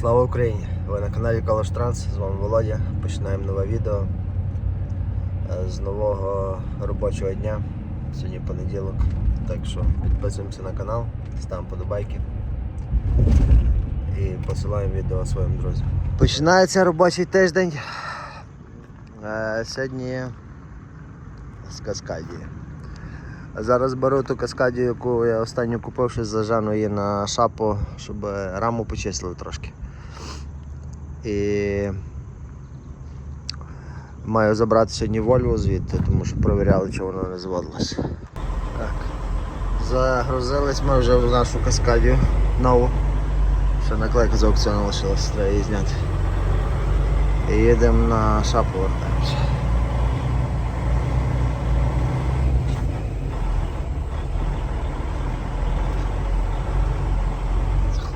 Слава Україні! Ви на каналі Калош Транс, з вами Володя. Починаємо нове відео е, з нового робочого дня. Сьогодні понеділок. Так що підписуємося на канал, ставимо подобайки і посилаємо відео своїм друзям. Починається робочий тиждень. Е, Сьогодні з Каскадії. Зараз беру ту каскадію, яку я останню купив, щось зажану її на шапу, щоб раму почистили трошки. І маю забрати сьогодні Вольву звідти, тому що перевіряли, чи воно не зводилось. Так. Загрузились ми вже в нашу каскадію нову. Ще наклейка з аукціону лишилась, треба її зняти. І їдемо на шапу вертаємося.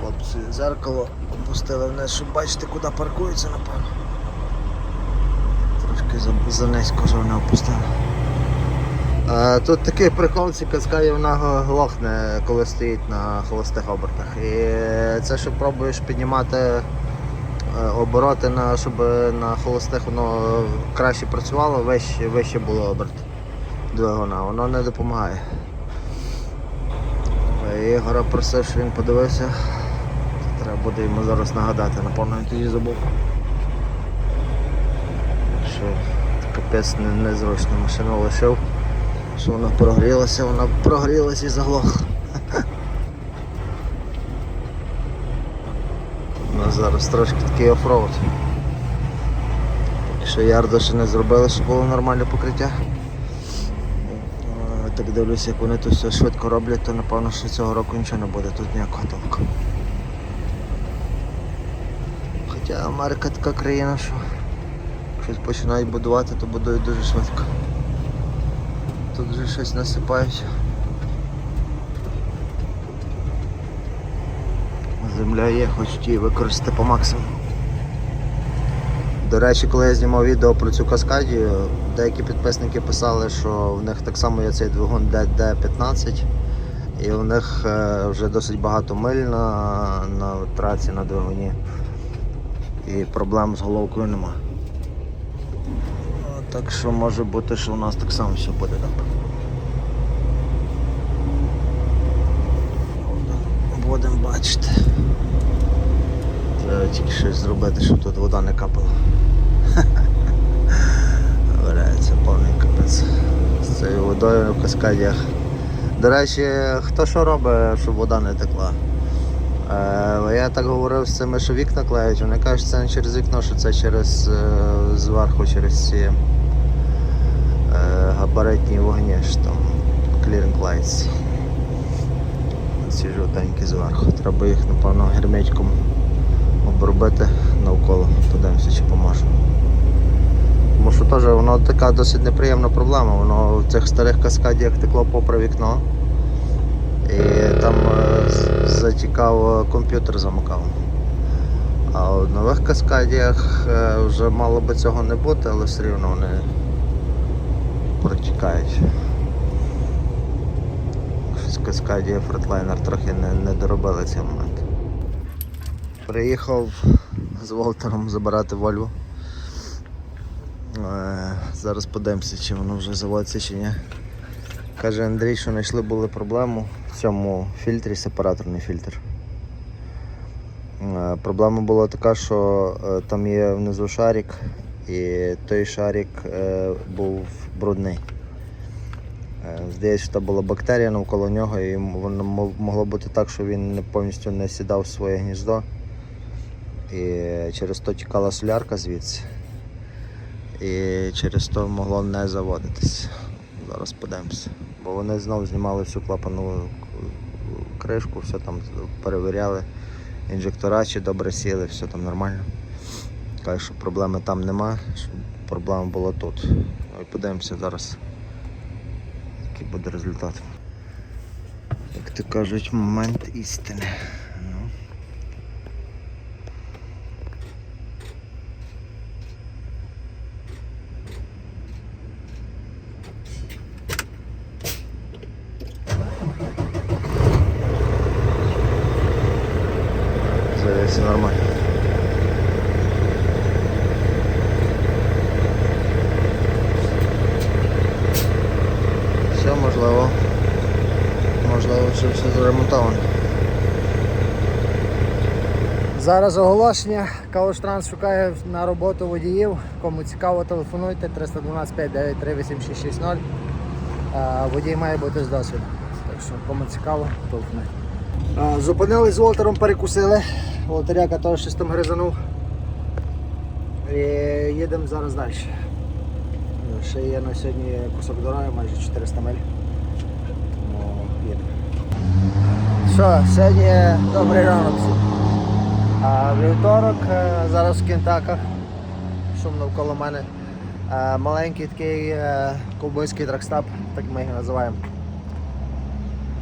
Хлопці зеркало опустили вниз, щоб бачити, куди паркуються, напевно. Трошки за- занизько вже вони опустили. А, тут такий прикол, ці каскає вона глохне, коли стоїть на холостих обертах. І це що пробуєш піднімати е, обороти, на, щоб на холостих воно краще працювало, вище, вище було оберт двигуна, воно не допомагає. Ігора просив, що він подивився. Буде йому зараз нагадати, напевно, він тоді забув. Що капець не- незручно машину лишив. Що вона прогрілася, вона прогрілася і заглохла. У нас зараз трошки такий офроуд. Якщо ярда ще не зробили, щоб було нормальне покриття. Е, Так дивлюся, як вони тут все швидко роблять, то напевно, що цього року нічого не буде, тут ніякого толку. Хоча Америка така країна, що щось починають будувати, то будують дуже швидко. Тут вже щось насипають. Земля є, хочуть її використати по максимуму. До речі, коли я знімав відео про цю каскадію, деякі підписники писали, що в них так само є цей двигун DD15 і в них е, вже досить багато миль на, на траці на двигуні. І проблем з головкою нема. Так що може бути, що у нас так само все буде добре. Будемо бачити. Треба тільки щось зробити, щоб тут вода не капала. Валяється повний капець. З цією водою в каскадіях. До речі, хто що робить, щоб вода не текла? Е, я так говорив з цими, що вікна клеють, вони кажуть, що це не через вікно, що це через е, зверху, через ці е, габаритні вогні, що там clearing lights. Ці жовтенькі зверху. Треба їх, напевно, герметиком обробити навколо, подивимося, чи поможе. Тому що теж воно така досить неприємна проблема. Воно в цих старих каскадіях текло попри вікно. І там е, з- затікав е, комп'ютер замикав. А в нових каскадіях е, вже мало би цього не бути, але все рівно вони протікають. Щось каскадія фретлайнер трохи не, не доробили цей момент. Приїхав з Волтером забирати Вольву. Зараз подивимося, чи воно вже заводиться чи ні. Каже Андрій, що знайшли були проблему в цьому фільтрі, сепараторний фільтр. Е, Проблема була така, що е, там є внизу шарик, і той шарик е, був брудний. Здається, що там була бактерія навколо нього, і воно могло бути так, що він повністю не сідав в своє гніздо. І через то тікала солярка звідси. І через то могло не заводитись. Зараз подивимося. Бо вони знову знімали всю клапану кришку, все там перевіряли. Інжектора чи добре сіли, все там нормально. Кажуть, що проблеми там нема, що проблема була тут. Ну і подивимося зараз, який буде результат. Як то кажуть, момент істини. Ну. Зараз все нормально. що все заремонтовано. Зараз оголошення. Калуштранс шукає на роботу водіїв. Кому цікаво, телефонуйте 312 593 8660. Е, Водій має бути з досвідом. Так що кому цікаво, телефонуйте. Е, Зупинились з Волтером, перекусили. Волтеряка теж щось там гризанув. І їдемо зараз далі. Ще є на сьогодні кусок дороги, майже 400 миль. Їдемо. Що, сьогодні добрий ранок. А вівторок е, зараз в Кентаках, шум навколо мене. Е, Маленький такий е, ковбойський тракстап, так ми його називаємо.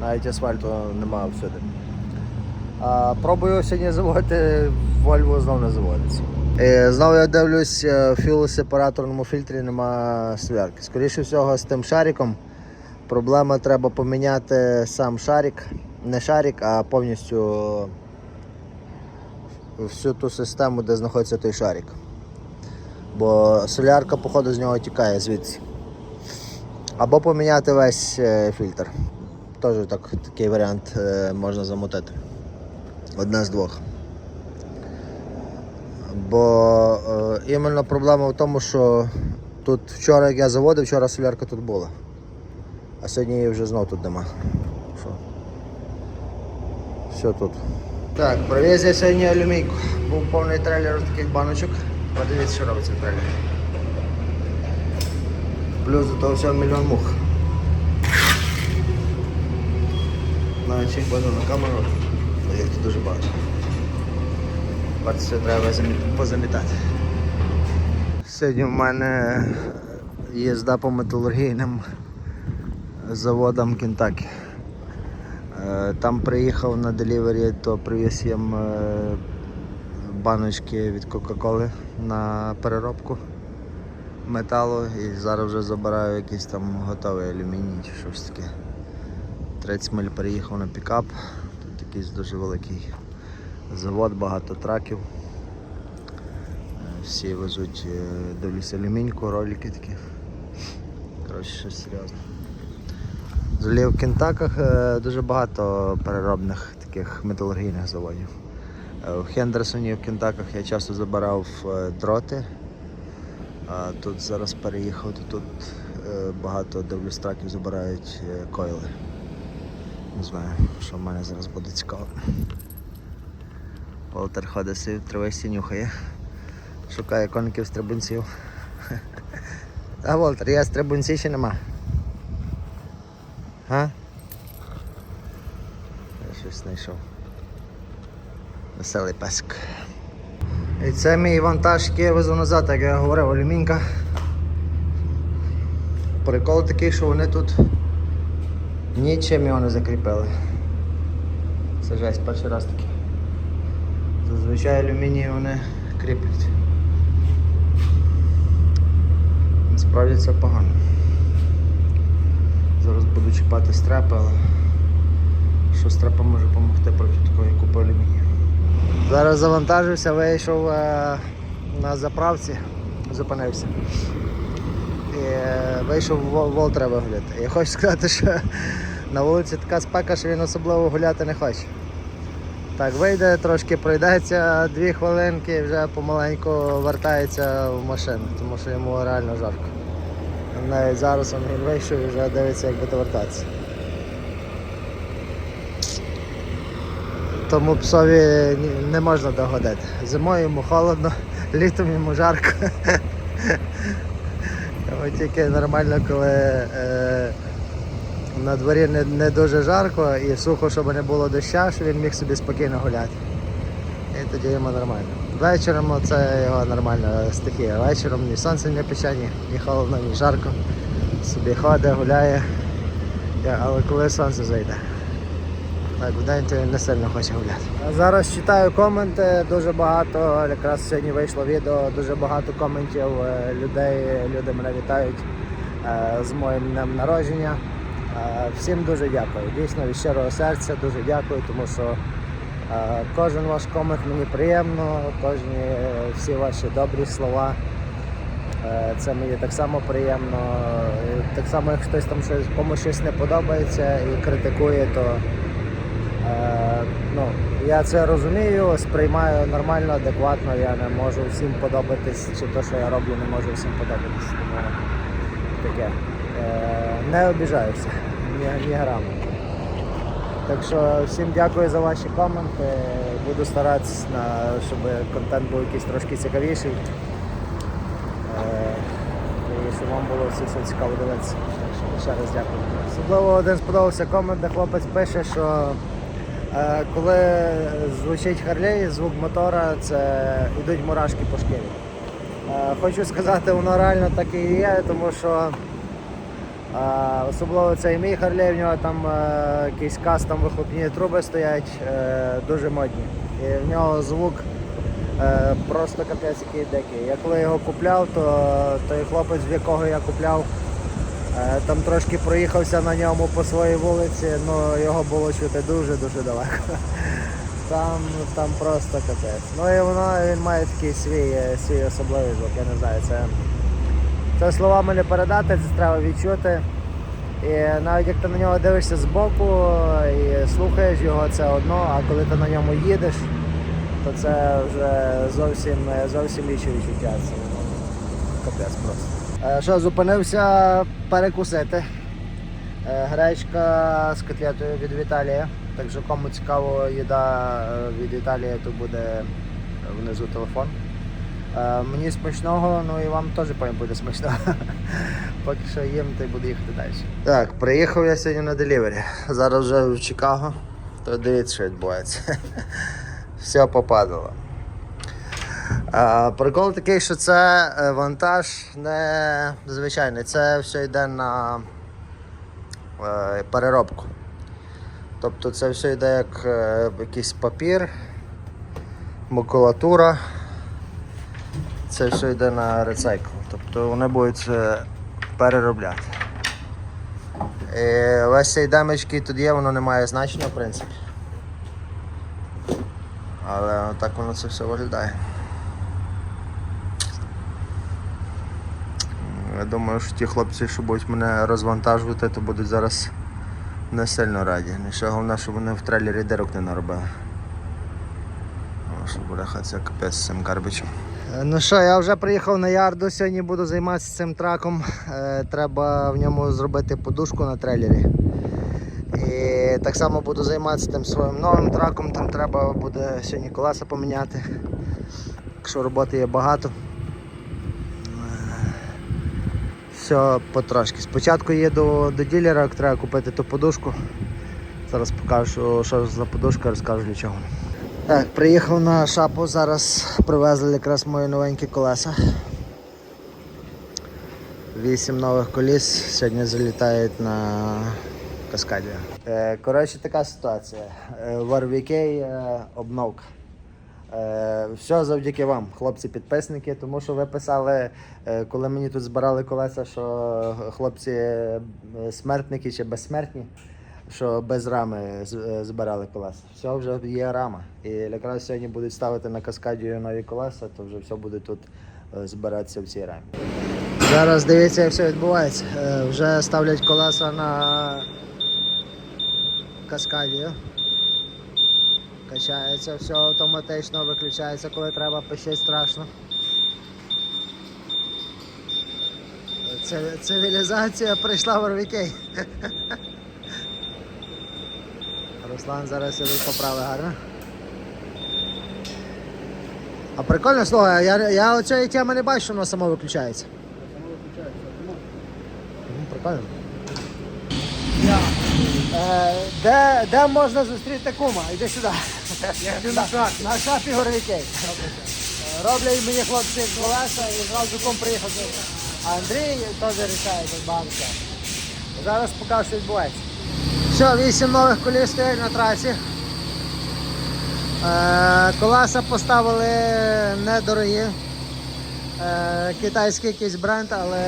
Навіть асфальту немає всюди. Пробую сьогодні заводити, Volvo знов не заводиться. І знову я дивлюсь, в філосепараторному фільтрі нема сварки. Скоріше всього, з тим шариком проблема треба поміняти сам шарик. Не шарик, а повністю всю ту систему, де знаходиться той шарик. Бо солярка, походу, з нього тікає звідси. Або поміняти весь е, фільтр. Теж так, такий варіант е, можна замотити. Одне з двох. Бо е, іменно проблема в тому, що тут вчора, як я заводив, вчора солярка тут була. А сьогодні її вже знов тут нема. Все тут. Так, привіз я сьогодні алюмійку. Був повний трейлер таких баночок. Подивіться, що робиться в трейлері. Плюс до того всього мільйон мух. Навіть їх бачу на камеру, але їх тут дуже багато. Бачите, все треба замі- позамітати. Сьогодні в мене їзда по металургійним заводам Кентакі. Е, Там приїхав на делівері, то привіз їм е, баночки від Кока-Коли на переробку металу і зараз вже забираю якийсь там готовий алюміній чи щось таке. 30 миль переїхав на пікап. Тут якийсь дуже великий завод, багато траків. Е, Всі везуть, дивлюся, алюміньку, ролики такі. Коротше, щось серйозне. Взагалі в Кентаках е, дуже багато переробних таких металургійних заводів. Е, В Хендерсоні в Кентаках я часто забирав е, дроти. Тут зараз переїхав, то тут багато дивлюсь траків забирають койли. Не знаю, що в мене зараз буде цікаво. Волтер ходить собі в нюхає. Шукає коників стрибунців. А Волтер, я стрибунці ще нема. А? Я щось знайшов. Веселий песик. І це мій вантаж, який я везу назад, як я говорив, алюмінька. Прикол такий, що вони тут нічим його не закріпили. Це жесть, перший раз такий. Зазвичай алюміній вони кріплять. Насправді це погано. Зараз буду чіпати стрепи, але що стрепа може допомогти проти такої купи алюмінію. Зараз завантажився, вийшов е, на заправці, зупинився. І е, вийшов Вол- Вол треба гуляти. Я хочу сказати, що на вулиці така спека, що він особливо гуляти не хоче. Так, вийде, трошки пройдеться, дві хвилинки і вже помаленьку вертається в машину, тому що йому реально жарко. Навіть зараз він вийшов і вже дивиться, як буде вертатися. Тому псові не можна догодити. Зимою йому холодно, літом йому жарко. Тільки нормально, коли е, на дворі не, не дуже жарко і сухо, щоб не було дощу, щоб він міг собі спокійно гуляти. І тоді йому нормально. Вечором це його нормальна стихія. Вечором ні сонце не пече, ні, ні холодно, ні жарко. Собі ходить, гуляє. Але коли сонце зайде. Так, вдень то не сильно хоче гуляти. Зараз читаю коменти, дуже багато, якраз сьогодні вийшло відео, дуже багато коментів е, людей, люди мене вітають е, з моїм днем народження. Е, Всім дуже дякую. Дійсно від щирого серця дуже дякую, тому що кожен ваш комент мені приємно, кожні е, всі ваші добрі слова. Е, Це мені так само приємно. Так само, як хтось там щось комусь щось не подобається і критикує, то Ну, я це розумію, сприймаю нормально, адекватно, я не можу всім подобатись, чи те, що я роблю, не може всім подобатись. Таке. Е, не обіжаюся, ні, ні граму. Так що всім дякую за ваші коменти. Буду старатися, щоб контент був якийсь трошки цікавіший. Е, щоб вам було все, все цікаво дивитися. Так що ще раз дякую. Особливо один сподобався комент, де хлопець пише, що е, коли звучить Харлей, звук мотора, це йдуть мурашки по шкірі. Е, хочу сказати, воно реально так і є, тому що особливо цей мій Харлей, в нього там е, якийсь кастом вихлопні труби стоять, е, дуже модні. І в нього звук е, просто капець який дикий. Я коли його купляв, то той хлопець, в якого я купляв, там трошки проїхався на ньому по своїй вулиці, ну його було чути дуже-дуже далеко. Там, там просто капець. Ну і воно він має такий свій, свій особливий звук, я не знаю, це. Це словами не передати, це треба відчути. І навіть як ти на нього дивишся збоку і слухаєш його, це одно, а коли ти на ньому їдеш, то це вже зовсім, зовсім інші відчуття. Це капець просто. Е, Що, зупинився перекусити. Е, Гречка з котлетою від Віталія. Так що кому цікаво їда е, від Віталія, то буде внизу телефон. Е, Мені смачного, ну і вам теж потім буде смачно. Поки що їм, то й буду їхати далі. Так, приїхав я сьогодні на делівері. Зараз вже в Чикаго. То дивіться, що відбувається. Все попадало. Прикол такий, що це е, вантаж не звичайний, це все йде на е, переробку. Тобто це все йде як е, якийсь папір, макулатура. Це все йде на рецикл. Тобто вони будуть це переробляти. І весь цей демедж, який тут є, воно не має значення в принципі. Але так воно це все виглядає. Я думаю, що ті хлопці, що будуть мене розвантажувати, то будуть зараз не сильно раді. Ще головне, щоб вони в трейлері дирок не наробили. О, Що буде це капець з цим карбичем. Ну що, я вже приїхав на ярду, сьогодні буду займатися цим траком. Е, Треба в ньому зробити подушку на трейлері. І так само буду займатися тим своїм новим траком, там треба буде сьогодні колеса поміняти. Якщо роботи є багато. Е, Все потрошки. Спочатку їду до ділера, треба купити ту подушку. Зараз покажу, що за подушка, розкажу для чого. Так, приїхав на шапу, зараз привезли якраз мої новенькі колеса. Вісім нових коліс сьогодні залітають на каскаді. Е, коротше, така ситуація. Е, в RVK е, обновка. Е, все завдяки вам, хлопці-підписники, тому що ви писали, коли мені тут збирали колеса, що хлопці смертники чи безсмертні, що без рами е, збирали колеса. Все вже є рама. І якраз сьогодні будуть ставити на каскадію нові колеса, то вже все буде тут е, збиратися в цій рамі. Зараз дивіться, як все відбувається. Е, Вже ставлять колеса на каскадію. Качається, все автоматично виключається, коли треба, пищить страшно. Цивілізація прийшла в Орвікей. Руслан зараз сидить поправи гарно. А прикольно слухай, я, я оцієї теми не бачу, що воно само виключається. Мгм, Прикольно. Е, де, де можна зустріти кума? Йди сюди. На шапі. На шапі Роблять мені хлопці колеса і зразу кум приїхав. А Андрій теж рішає багато. чого. Зараз покажу, що відбувається. Все, вісім нових коліс стоять на трасі. Е, колеса поставили недорогі. Е, китайський якийсь бренд, але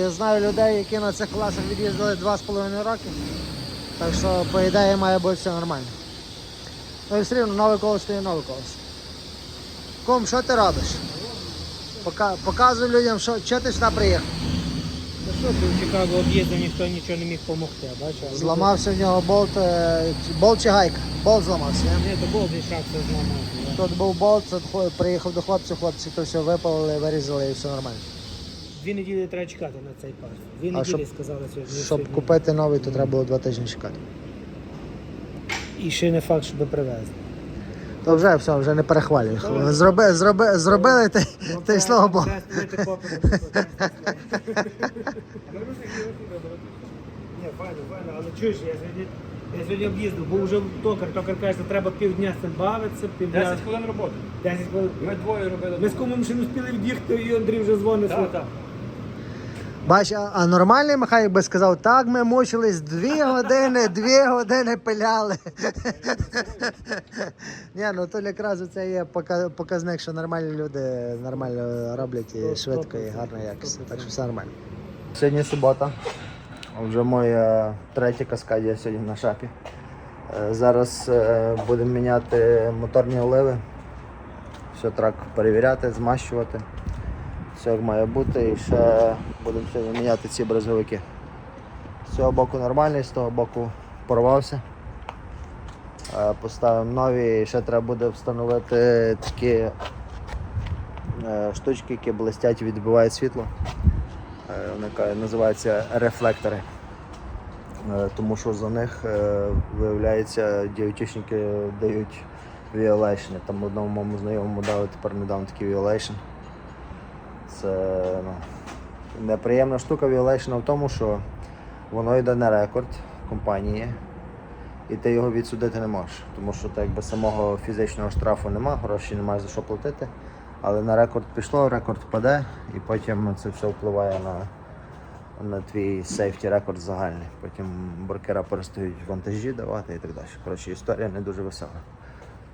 я знаю людей, які на цих колесах від'їздили 2,5 роки. Так що, по ідеї, має бути все нормально. Ну і все рівно новий колес то є новий колес. Ком, що ти робиш? Пока, показуй людям, що, що ти сюди приїхав. Що ти в Чикаго об'їздив, ніхто нічого не міг допомогти, бачиш? Зламався в нього болт, е, болт чи гайка. Болт зламався. ні? то був шаг це зламався. Тут був болт, тут хо- приїхав до хлопців, хлопці то все випалили, вирізали і все нормально. Дві неділі треба чекати на цей парк. Дві А неділі щоб- сказали сьогодні. Щоб сьогодні. купити новий, то треба було два тижні чекати. І ще не факт, щоб привезли. То вже все, вже не перехвалюю. Зроби, зроби, зробили, та, та й слава Богу. Ні, файно, файно, але чуєш, я сьогодні, я сьогодні об'їздив, був вже токар, токар каже, що треба півдня з цим бавитися, півдня. 10 хвилин роботи. 10 хвилин. Ми двоє робили. Ми з кумом ще не встигли від'їхати, і Андрій вже дзвонить. Так, так. Бач, а, а нормальний механік би сказав, так ми мучились дві години, дві години пиляли. Ні, ну то якраз це є показник, що нормальні люди нормально роблять і швидко, і гарно якісно. Так що все нормально. Сьогодні субота. Вже моя третя каскадія сьогодні на шапі. Е, Зараз е, будемо міняти моторні оливи. Все трак перевіряти, змащувати. Все як має бути і ще будемо міняти ці брезговики. З цього боку нормальний, з того боку порвався. Е, Поставимо нові і ще треба буде встановити такі е, штучки, які блистять і відбивають світло. Е, Вони називаються рефлектори. Тому що за них виявляється діотічники дають violation. Там одному моєму знайомому дали тепер недавно такий violation. Це ну, неприємна штука Violation в тому, що воно йде на рекорд компанії, і ти його відсудити не можеш. Тому що так якби самого фізичного штрафу нема, гроші немає за що платити. Але на рекорд пішло, рекорд впаде, і потім це все впливає на, на твій сейфті рекорд загальний. Потім буркера перестають вантажі давати і так далі. Коротше, історія не дуже весела.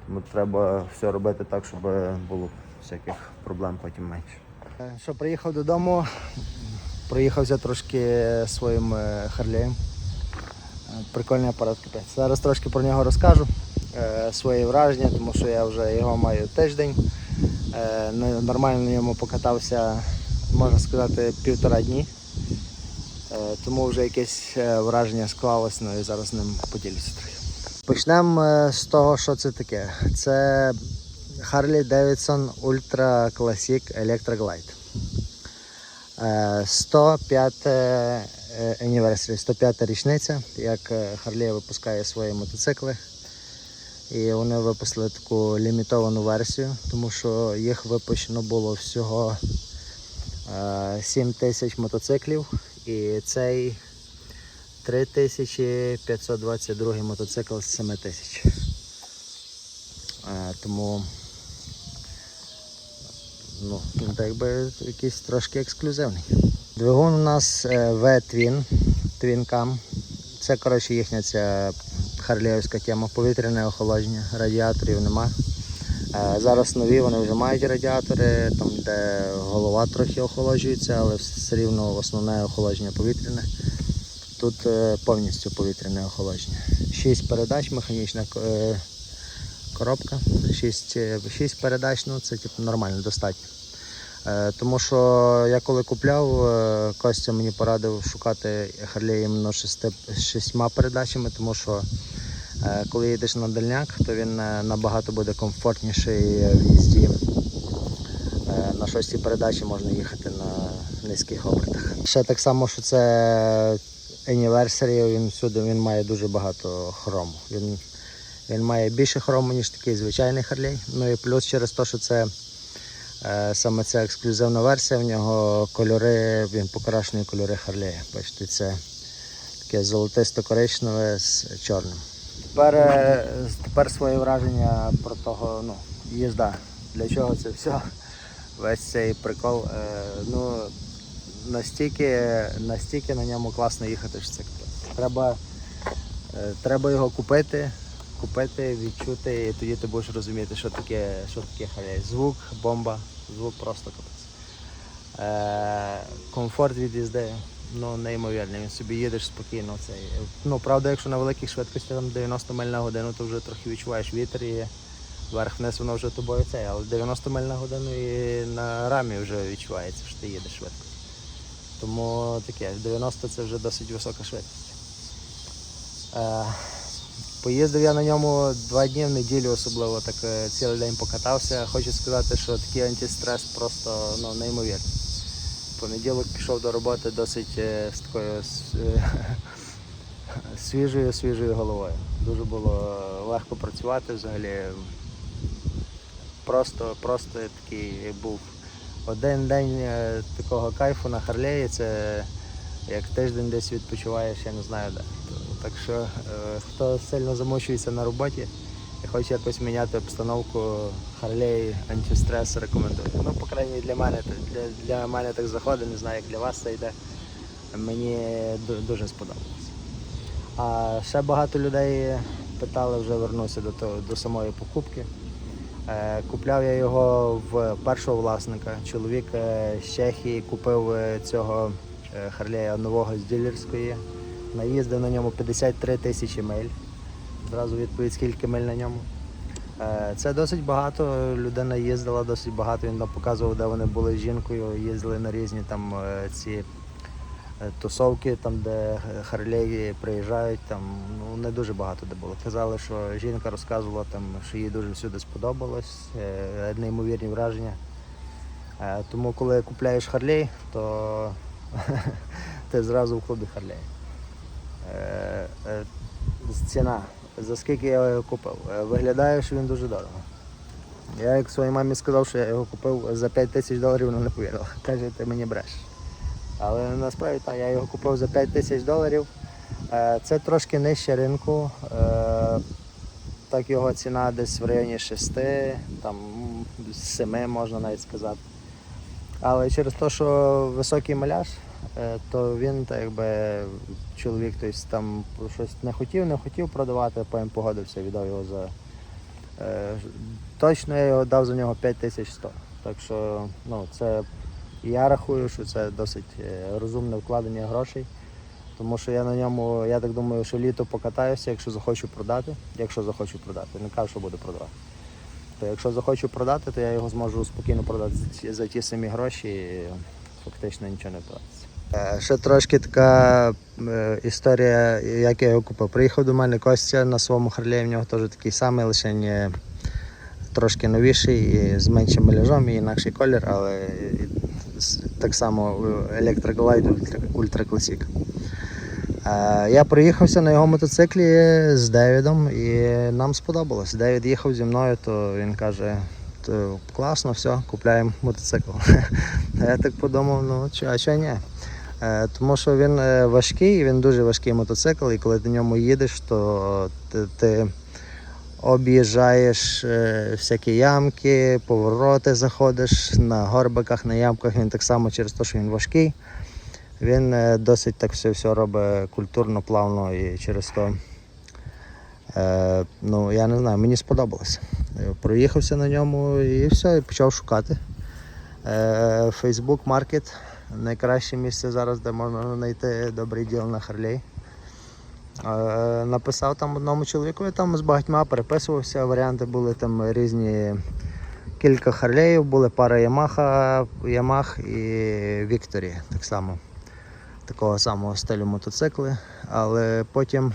Тому треба все робити так, щоб було всяких проблем потім менше. Що, приїхав додому, проїхався трошки своїм е, Харлеєм. Е, Прикольний апарат капець. Зараз трошки про нього розкажу. е, Свої враження, тому що я вже його маю тиждень. Е, Нормально на ньому покатався, можна сказати, півтора дні. Е, Тому вже якесь е, враження склалось, ну і зараз ним поділюся трохи. Почнемо е, з того, що це таке. Це Harley Davidson Ultra Classic Electra Glide. Е, 105 е, anniversary, 105 річниця, як е, Harley випускає свої мотоцикли. І вони випустили таку лімітовану версію, тому що їх випущено було всього е, 7 тисяч мотоциклів. І цей 3522 мотоцикл з 7 тисяч. Е, Тому ну, так би якийсь трошки ексклюзивний. Двигун у нас е, V-Twin, Twin Cam. Це коротше їхня ця харліївська тема, повітряне охолодження, радіаторів нема. Е, Зараз нові вони вже мають радіатори, там де голова трохи охолоджується, але все рівно основне охолодження повітряне. Тут е, повністю повітряне охолодження. Шість передач, механічна е, коробка, шість, е, шість передач, ну це типу, нормально, достатньо. Е, Тому що я коли купляв, е, Костя мені порадив шукати Харлей іменно шістьма передачами, тому що е, коли їдеш на дальняк, то він е, набагато буде комфортніший в їзді. Е, На шостій передачі можна їхати на низьких обертах. Ще так само, що це Anniversary, він всюди він має дуже багато хрому. Він, він має більше хрому, ніж такий звичайний Харлей. Ну і плюс через те, що це е, саме ця ексклюзивна версія, в нього кольори, він покрашений кольори Харлея. Бачите, це таке золотисто-коричневе з чорним. Тепер, е, тепер свої враження про того, ну, їзда. Для чого це все? Весь цей прикол. Е, ну, настільки, настільки на ньому класно їхати, що це. Треба, треба його купити, купити, відчути, і тоді ти будеш розуміти, що таке, що таке Harley. Звук, бомба, звук просто капець. Е, комфорт від їзди, ну неймовірний. Він собі їдеш спокійно. Цей. Ну, правда, якщо на великих швидкостях там 90 миль на годину, то вже трохи відчуваєш вітер і вверх-вниз воно вже тобою цей, але 90 миль на годину і на рамі вже відчувається, що ти їдеш швидко. Тому таке, 90 це вже досить висока швидкість. Е, Поїздив я на ньому два дні в неділю, особливо так е, цілий день покатався. Хочу сказати, що такий антистрес просто ну, неймовірний. Понеділок пішов до роботи досить е, з такою е, свіжою, свіжою головою. Дуже було легко працювати взагалі. Просто, просто такий був один день такого кайфу на Харлеї, це як тиждень десь відпочиваєш, я не знаю де. Так що е, хто сильно замучується на роботі і хоче якось міняти обстановку Харлеї, антистрес рекомендую. Ну, по крайній для мене для, для мене так заходить, не знаю, як для вас це йде. Мені дуже сподобалось. А ще багато людей питали, вже вернуся до, того, до самої покупки. Е, Купляв я його в першого власника. Чоловік е, з Чехії купив цього Харлея нового з дилерської. Наїздив на ньому 53 тисячі миль. Зразу відповідь, скільки миль на ньому. Е, Це досить багато. Людина їздила досить багато. Він нам показував, де вони були з жінкою, їздили на різні там е, ці е, тусовки, там, де Харлеї приїжджають, там ну, не дуже багато де було. Казали, що жінка розказувала, там, що їй дуже всюди сподобалось, неймовірні враження. Тому коли купляєш Харлей, то ти зразу в клубі Харлей. Е, е, Ціна. За скільки я його купив? Е, Виглядає, що він дуже дорого. Я як своїй мамі сказав, що я його купив за 5 тисяч доларів, вона не повірила. Каже, ти мені бреш. Але насправді так, я його купив за 5 тисяч доларів. Це трошки нижче ринку. Так його ціна десь в районі 6, там 7 можна навіть сказати. Але через те, що високий маляж, то він так якби чоловік тобто, там щось не хотів, не хотів продавати, потім погодився, віддав його за. е, Точно я його дав за нього 5100. Так що ну, це я рахую, що це досить е, розумне вкладення грошей. Тому що я на ньому, я так думаю, що літо покатаюся, якщо захочу продати, якщо захочу продати, не кажу, що буду продавати. То якщо захочу продати, то я його зможу спокійно продати за ті, самі гроші і фактично нічого не втратиться. Ще трошки така е, історія, як я його купив. Приїхав до мене Костя на своєму Харлеї, в нього теж такий самий, лише трошки новіший, з меншим меляжом і інакший колір, але так само Electric Ультра, Ультра. Е, Я проїхався на його мотоциклі з Девідом і нам сподобалось. Девід їхав зі мною, то він каже, то класно, все, купляємо мотоцикл. А я так подумав, ну а чого ні? Е, Тому що він е, важкий, він дуже важкий мотоцикл, і коли ти на ньому їдеш, то ти, ти об'їжджаєш е, всякі ямки, повороти заходиш на горбиках, на ямках. Він так само через те, що він важкий. Він досить так все, все робить культурно, плавно і через то. Е, ну, я не знаю, мені сподобалося. Проїхався на ньому і все, і почав шукати. Е, Facebook Market найкраще місце зараз, де можна знайти добрий діл на Харлей. Написав там одному чоловіку, там з багатьма переписувався, варіанти були там різні. Кілька Харлеїв, були пара Ямаха, Ямах і Вікторі так само. Такого самого стилю мотоцикли. Але потім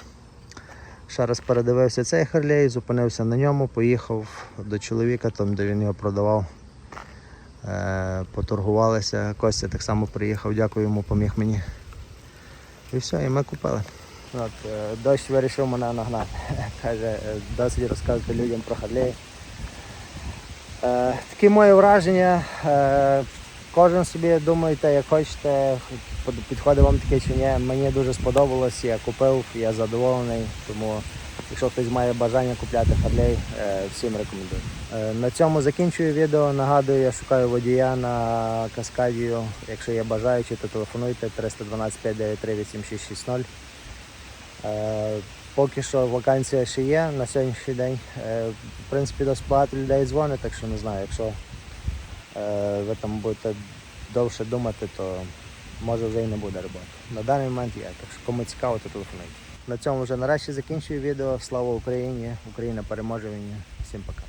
ще раз передивився цей Харлей, зупинився на ньому, поїхав до чоловіка, там, де він його продавав. Е, Поторгувалися. Костя так само приїхав, дякую йому, поміг мені. І все, і ми купили. От, е, дощ вирішив мене нагнати. Каже, досить розказувати людям про Харлей. Такі мої враження. Е, кожен собі думайте, як хочете, підходить вам таке чи ні. Мені дуже сподобалось, я купив, я задоволений. Тому якщо хтось має бажання купляти Харлей, е, всім рекомендую. Е, на цьому закінчую відео. Нагадую, я шукаю водія на Каскадію. Якщо є бажаючі, то телефонуйте 312 593 8660. Е, Поки що вакансія ще є на сьогоднішній день. Е, В принципі, досить багато людей дзвонить, так що не знаю, якщо ви там будете довше думати, то може вже і не буде роботи. На даний момент є, так що кому цікаво, то телефонуйте. На цьому вже нарешті закінчую відео. Слава Україні! Україна переможе війні. Всім пока.